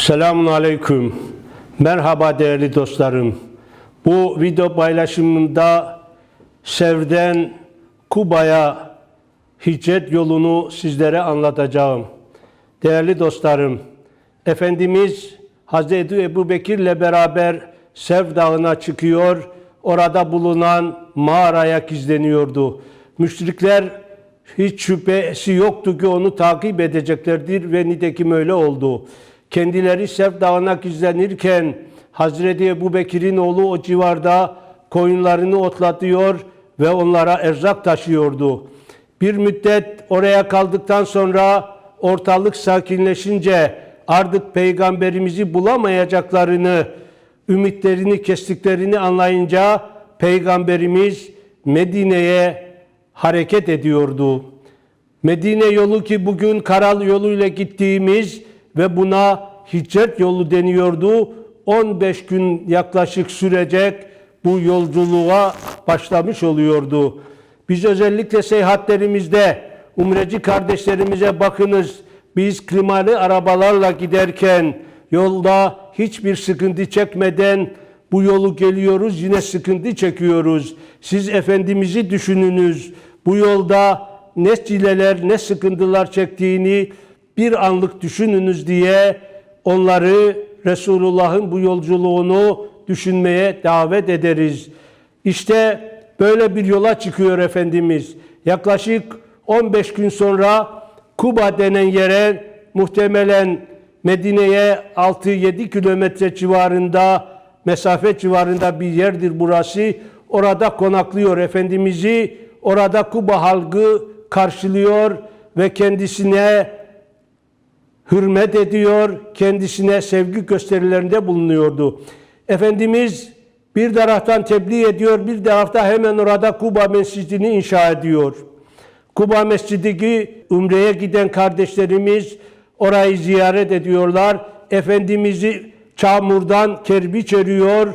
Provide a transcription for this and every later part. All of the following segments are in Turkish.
Selamun Aleyküm. Merhaba değerli dostlarım. Bu video paylaşımında Sev'den Kuba'ya hicret yolunu sizlere anlatacağım. Değerli dostlarım, Efendimiz Hazreti Ebu Bekir'le beraber Sev Dağı'na çıkıyor, orada bulunan mağaraya gizleniyordu. Müşrikler hiç şüphesi yoktu ki onu takip edeceklerdir ve nitekim öyle oldu. Kendileri Sev Dağı'na gizlenirken Hazreti Ebu Bekir'in oğlu o civarda koyunlarını otlatıyor ve onlara erzak taşıyordu. Bir müddet oraya kaldıktan sonra ortalık sakinleşince artık peygamberimizi bulamayacaklarını, ümitlerini kestiklerini anlayınca peygamberimiz Medine'ye hareket ediyordu. Medine yolu ki bugün Karal yoluyla gittiğimiz ve buna hicret yolu deniyordu. 15 gün yaklaşık sürecek bu yolculuğa başlamış oluyordu. Biz özellikle seyahatlerimizde umreci kardeşlerimize bakınız. Biz klimalı arabalarla giderken yolda hiçbir sıkıntı çekmeden bu yolu geliyoruz yine sıkıntı çekiyoruz. Siz Efendimiz'i düşününüz. Bu yolda ne çileler ne sıkıntılar çektiğini bir anlık düşününüz diye onları Resulullah'ın bu yolculuğunu düşünmeye davet ederiz. İşte böyle bir yola çıkıyor Efendimiz. Yaklaşık 15 gün sonra Kuba denen yere muhtemelen Medine'ye 6-7 kilometre civarında mesafe civarında bir yerdir burası. Orada konaklıyor Efendimiz'i. Orada Kuba halkı karşılıyor ve kendisine hürmet ediyor, kendisine sevgi gösterilerinde bulunuyordu. Efendimiz bir taraftan tebliğ ediyor, bir tarafta hemen orada Kuba Mescidini inşa ediyor. Kuba Mescidi ki Umre'ye giden kardeşlerimiz orayı ziyaret ediyorlar. Efendimiz'i çamurdan kerbiç örüyor,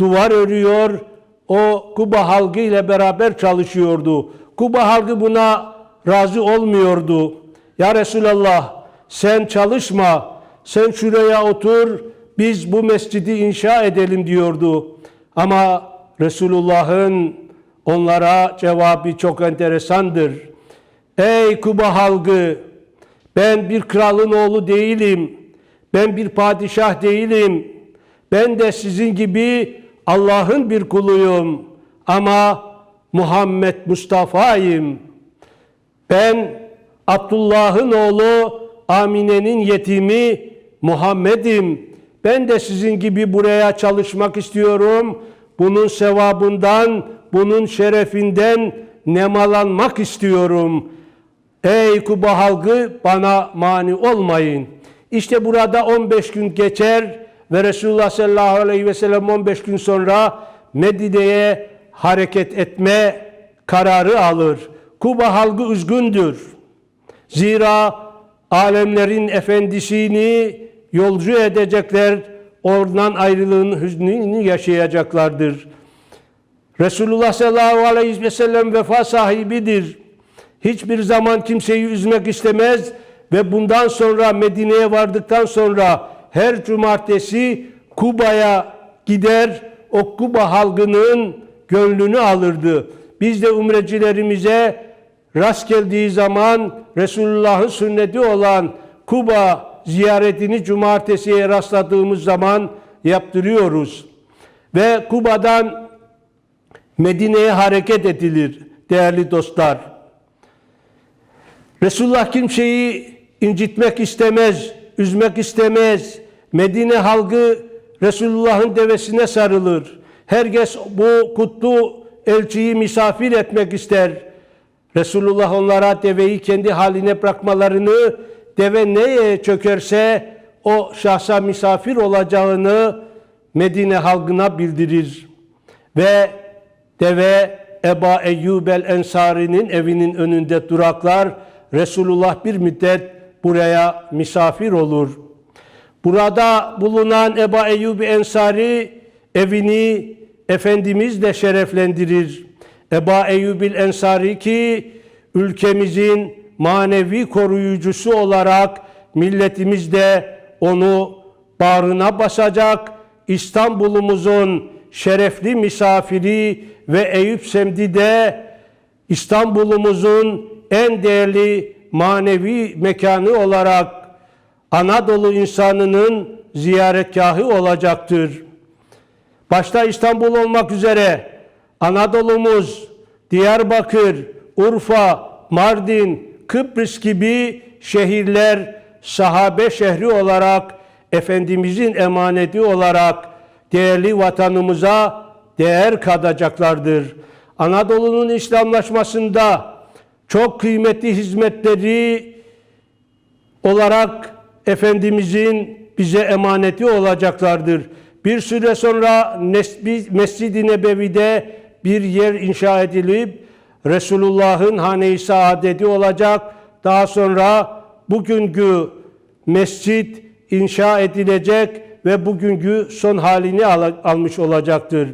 duvar örüyor. O Kuba halkı ile beraber çalışıyordu. Kuba halkı buna razı olmuyordu. Ya Resulallah sen çalışma, sen şuraya otur, biz bu mescidi inşa edelim diyordu. Ama Resulullah'ın onlara cevabı çok enteresandır. Ey Kuba halkı, ben bir kralın oğlu değilim, ben bir padişah değilim, ben de sizin gibi Allah'ın bir kuluyum ama Muhammed Mustafa'yım. Ben Abdullah'ın oğlu Amine'nin yetimi Muhammed'im. Ben de sizin gibi buraya çalışmak istiyorum. Bunun sevabından, bunun şerefinden nemalanmak istiyorum. Ey Kuba halkı bana mani olmayın. İşte burada 15 gün geçer ve Resulullah sallallahu aleyhi ve sellem 15 gün sonra Medine'ye hareket etme kararı alır. Kuba halkı üzgündür. Zira alemlerin efendisini yolcu edecekler, oradan ayrılığın hüznünü yaşayacaklardır. Resulullah sallallahu aleyhi ve sellem vefa sahibidir. Hiçbir zaman kimseyi üzmek istemez ve bundan sonra Medine'ye vardıktan sonra her cumartesi Kuba'ya gider, o Kuba halkının gönlünü alırdı. Biz de umrecilerimize rast geldiği zaman Resulullah'ın sünneti olan Kuba ziyaretini cumartesiye rastladığımız zaman yaptırıyoruz. Ve Kuba'dan Medine'ye hareket edilir değerli dostlar. Resulullah kimseyi incitmek istemez, üzmek istemez. Medine halkı Resulullah'ın devesine sarılır. Herkes bu kutlu elçiyi misafir etmek ister. Resulullah onlara deveyi kendi haline bırakmalarını, deve neye çökerse o şahsa misafir olacağını Medine halkına bildirir. Ve deve Eba Eyyub el Ensari'nin evinin önünde duraklar. Resulullah bir müddet buraya misafir olur. Burada bulunan Eba Eyyub Ensari evini Efendimizle şereflendirir. Eba Eyyubil Ensari ki ülkemizin manevi koruyucusu olarak milletimiz de onu bağrına basacak, İstanbul'umuzun şerefli misafiri ve Eyüp Semdi'de İstanbul'umuzun en değerli manevi mekanı olarak Anadolu insanının ziyaretgahı olacaktır. Başta İstanbul olmak üzere Anadolu'muz, Diyarbakır, Urfa, Mardin, Kıbrıs gibi şehirler sahabe şehri olarak Efendimizin emaneti olarak değerli vatanımıza değer katacaklardır. Anadolu'nun İslamlaşmasında çok kıymetli hizmetleri olarak Efendimizin bize emaneti olacaklardır. Bir süre sonra Mescid-i Nebevi'de bir yer inşa edilip Resulullah'ın hane-i saadeti olacak. Daha sonra bugünkü mescit inşa edilecek ve bugünkü son halini al- almış olacaktır.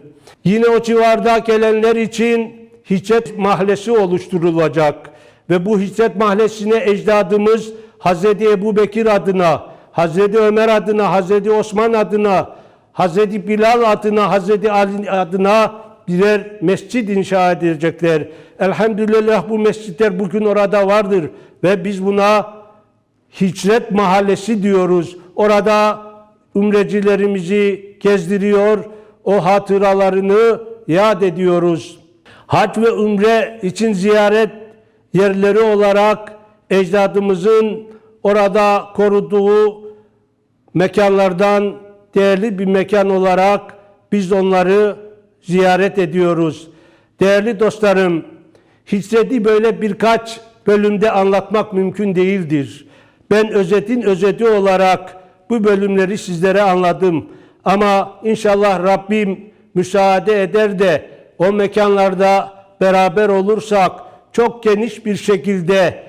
Yine o civarda gelenler için Hicret Mahallesi oluşturulacak ve bu Hicret Mahallesi'ne ecdadımız Hazreti Ebu Bekir adına, Hazreti Ömer adına, Hazreti Osman adına, Hazreti Bilal adına, Hazreti Ali adına birer mescid inşa edecekler. Elhamdülillah bu mescitler bugün orada vardır ve biz buna Hicret Mahallesi diyoruz. Orada umrecilerimizi gezdiriyor, o hatıralarını yad ediyoruz. Hac ve umre için ziyaret yerleri olarak ecdadımızın orada koruduğu mekanlardan değerli bir mekan olarak biz onları ziyaret ediyoruz. Değerli dostlarım, hicreti böyle birkaç bölümde anlatmak mümkün değildir. Ben özetin özeti olarak bu bölümleri sizlere anladım. Ama inşallah Rabbim müsaade eder de o mekanlarda beraber olursak çok geniş bir şekilde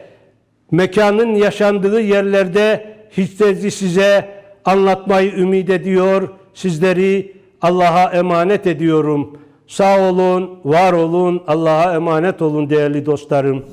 mekanın yaşandığı yerlerde hicreti size anlatmayı ümit ediyor. Sizleri Allah'a emanet ediyorum. Sağ olun, var olun, Allah'a emanet olun değerli dostlarım.